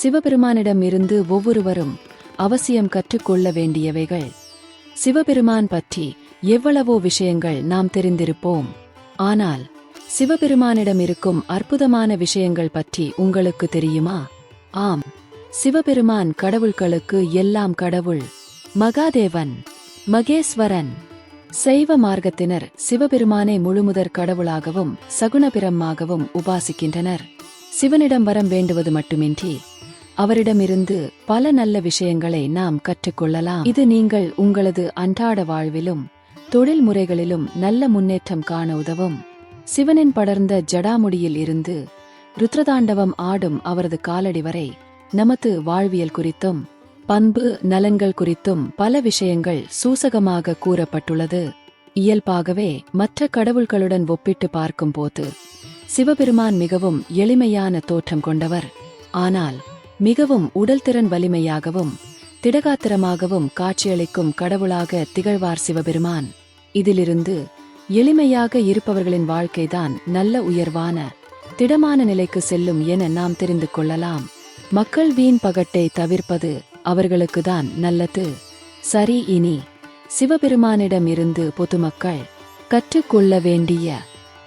சிவபெருமானிடமிருந்து ஒவ்வொருவரும் அவசியம் கற்றுக்கொள்ள வேண்டியவைகள். சிவபெருமான் பற்றி எவ்வளவோ விஷயங்கள் நாம் தெரிந்திருப்போம். ஆனால் சிவபெருமானிடம் இருக்கும் அற்புதமான விஷயங்கள் பற்றி உங்களுக்கு தெரியுமா? ஆம் சிவபெருமான் கடவுள்களுக்கு எல்லாம் கடவுள் மகாதேவன் மகேஸ்வரன். சைவ மார்க்கத்தினர் சிவபெருமானை முழுமுதற் கடவுளாகவும் சகுணபிரமாகவும் உபாசிக்கின்றனர். சிவனிடம் வரம் வேண்டுவது மட்டுமின்றி அவரிடமிருந்து பல நல்ல விஷயங்களை நாம் கற்றுக்கொள்ளலாம். இது நீங்கள் உங்களது அன்றாட வாழ்விலும் தொழில் முறைகளிலும் நல்ல முன்னேற்றம் காண உதவும். சிவனின் படர்ந்த ஜடாமுடியில் இருந்து ருத்ரதாண்டவம் ஆடும் அவரது காலடி வரை நமது வாழ்வியல் குறித்தும் பண்பு நலன்கள் குறித்தும் பல விஷயங்கள் சூசகமாக கூறப்பட்டுள்ளது. இயல்பாகவே மற்ற கடவுள்களுடன் ஒப்பிட்டு பார்க்கும்போது சிவபெருமான் மிகவும் எளிமையான தோற்றம் கொண்டவர். ஆனால் மிகவும் உடல்திறன் வலிமையாகவும் திடகாத்திரமாகவும் காட்சியளிக்கும் கடவுளாக திகழ்வார் சிவபெருமான். இதிலிருந்து எளிமையாக இருப்பவர்களின் வாழ்க்கைதான் நல்ல உயர்வான திடமான நிலைக்கு செல்லும் என நாம் தெரிந்து கொள்ளலாம். மக்கள் வீண் பகட்டை தவிர்ப்பது அவர்களுக்குதான் நல்லது. சரி இனி சிவபெருமானிடம் இருந்து பொதுமக்கள் கற்றுக்கொள்ள வேண்டிய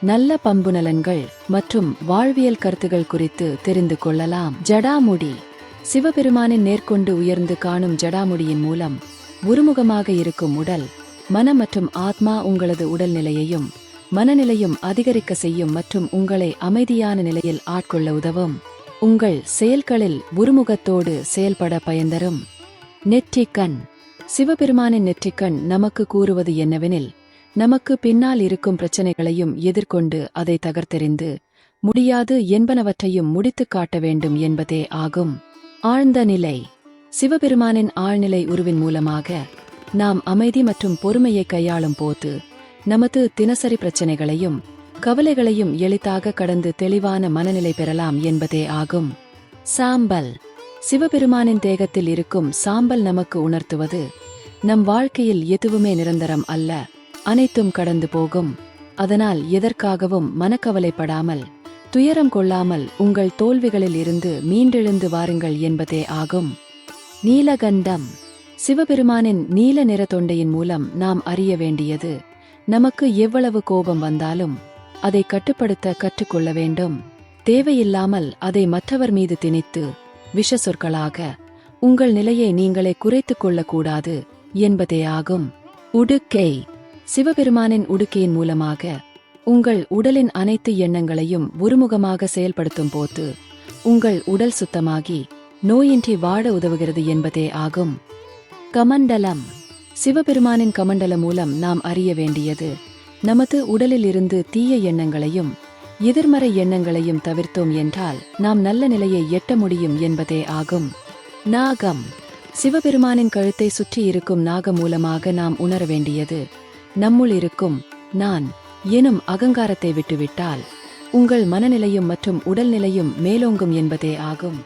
நல்ல பம்பு நலன்கள் மற்றும் வாழ்வியல் கருத்துகள் குறித்து தெரிந்து கொள்ளலாம். ஜடாமுடி. சிவபெருமானின் நேர்கொண்டு உயர்ந்து காணும் ஜடாமுடியின் மூலம் உருமுகமாக இருக்கும் உடல் மனம் மற்றும் ஆத்மா உங்களது உடல்நிலையையும் மனநிலையும் அதிகரிக்க செய்யும் மற்றும் உங்களை அமைதியான நிலையில் ஆட்கொள்ள உதவும். உங்கள் செயல்களில் உருமுகத்தோடு செயல்பட பயன்தரும். நெற்றிக்கண். சிவபெருமானின் நெற்றிக்கண் நமக்கு கூறுவது என்னவெனில் நமக்கு பின்னால் இருக்கும் பிரச்சனைகளையும் எதிர்கொண்டு அதை தகர்த்தெறிந்து முடியாது என்பனவற்றையும் முடித்துக் காட்ட வேண்டும் என்பதே ஆகும். ஆழ்ந்த நிலை. சிவபெருமானின் ஆழ்நிலை உருவின் மூலமாக நாம் அமைதி மற்றும் பொறுமையை கையாளும் போது நமது தினசரி பிரச்சனைகளையும் கவலைகளையும் எளிதாக கடந்து தெளிவான மனநிலை பெறலாம் என்பதே ஆகும். சாம்பல். சிவபெருமானின் தேகத்தில் இருக்கும் சாம்பல் நமக்கு உணர்த்துவது நம் வாழ்க்கையில் எதுவுமே நிரந்தரம் அல்ல. அனைத்தும் கடந்து போகும். அதனால் எதற்காகவும் மனக்கவலைப்படாமல் துயரம் கொள்ளாமல் உங்கள் தோல்விகளில் இருந்து மீண்டெழுந்து வாருங்கள் என்பதே ஆகும். நீலகண்டம். சிவபெருமானின் நீல நிற தொண்டையின் மூலம் நாம் அறிய வேண்டியது நமக்கு எவ்வளவு கோபம் வந்தாலும் அதை கட்டுப்படுத்த கற்றுக்கொள்ள வேண்டும். தேவையில்லாமல் அதை மற்றவர் மீது திணித்து விஷ சொற்களாக உங்கள் நிலையை நீங்களே குறைத்துக் கொள்ளக்கூடாது என்பதே ஆகும். உடுக்கை. சிவபெருமானின் உடுக்கையின் மூலமாக உங்கள் உடலின் அனைத்து எண்ணங்களையும் ஒருமுகமாக செயல்படுத்தும் போது உங்கள் உடல் சுத்தமாகி நோயின்றி வாழ உதவுகிறது என்பதே ஆகும். கமண்டலம். சிவபெருமானின் கமண்டலம் மூலம் நாம் அறிய வேண்டியது நமது உடலில் இருந்து தீய எண்ணங்களையும் எதிர்மறை எண்ணங்களையும் தவிர்த்தோம் என்றால் நாம் நல்ல நிலையை எட்ட முடியும் என்பதே ஆகும். நாகம். சிவபெருமானின் கழுத்தை சுற்றி இருக்கும் நாகம் மூலமாக நாம் உணர வேண்டியது நம்முள் இருக்கும். நான் எனும் அகங்காரத்தை விட்டுவிட்டால் உங்கள் மனநிலையும் மற்றும் உடல்நிலையும் மேலோங்கும் என்பதே ஆகும்.